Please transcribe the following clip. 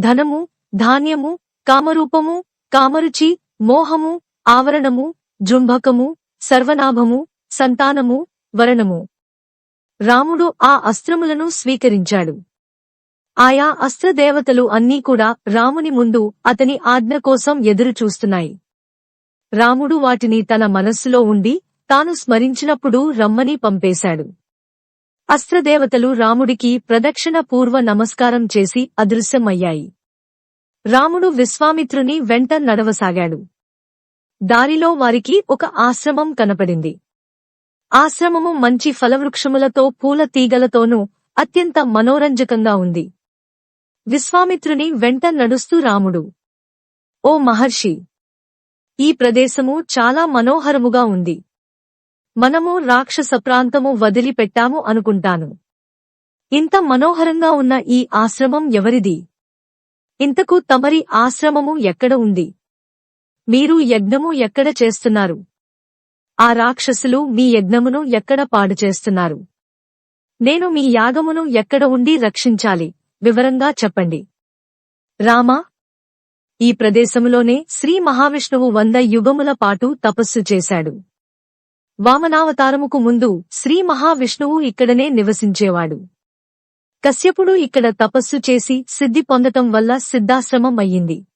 ధనము ధాన్యము కామరూపము కామరుచి మోహము ఆవరణము జృంభకము సర్వనాభము సంతానము వరణము. రాముడు ఆ అస్త్రములను స్వీకరించాడు. ఆయా అస్త్రదేవతలు అన్నీ కూడా రాముని ముందు అతని ఆజ్ఞ కోసం ఎదురుచూస్తున్నాయి రాముడు వాటిని తన మనస్సులో ఉండి తాను స్మరించినప్పుడు రమ్మని పంపేశాడు. అస్త్రదేవతలు రాముడికి ప్రదక్షిణ పూర్వ నమస్కారం చేసి అదృశ్యమయ్యాయి. రాముడు విశ్వామిత్రుని వెంట నడవసాగాడు. దారిలో వారికి ఒక ఆశ్రమం కనపడింది. ఆశ్రమము మంచి ఫలవృక్షములతో పూల తీగలతోనూ అత్యంత మనోరంజకంగా ఉంది. విశ్వామిత్రుని వెంట నడుస్తూ రాముడు ఓ మహర్షి! ఈ ప్రదేశము చాలా మనోహరముగా ఉంది. మనము రాక్షస ప్రాంతము వదిలిపెట్టాము అనుకుంటాను. ఇంత మనోహరంగా ఉన్న ఈ ఆశ్రమం ఎవరిది? ఇంతకు తమరి ఆశ్రమము ఎక్కడ ఉంది? మీరు యజ్ఞము ఎక్కడ చేస్తున్నారు? ఆ రాక్షసులు మీ యజ్ఞమును ఎక్కడ పాడు చేస్తున్నారు? నేను మీ యాగమును ఎక్కడ ఉండి రక్షించాలి? వివరంగా చెప్పండి. రామా! ఈ ప్రదేశములోనే శ్రీ మహావిష్ణువు వంద యుగముల పాటు తపస్సు చేశాడు. వామనావతారముకు ముందు శ్రీ మహావిష్ణువు ఇక్కడనే నివసించేవాడు. కశ్యపుడు ఇక్కడ తపస్సు చేసి సిద్ధి పొందటం వల్ల సిద్ధాశ్రమం అయ్యింది.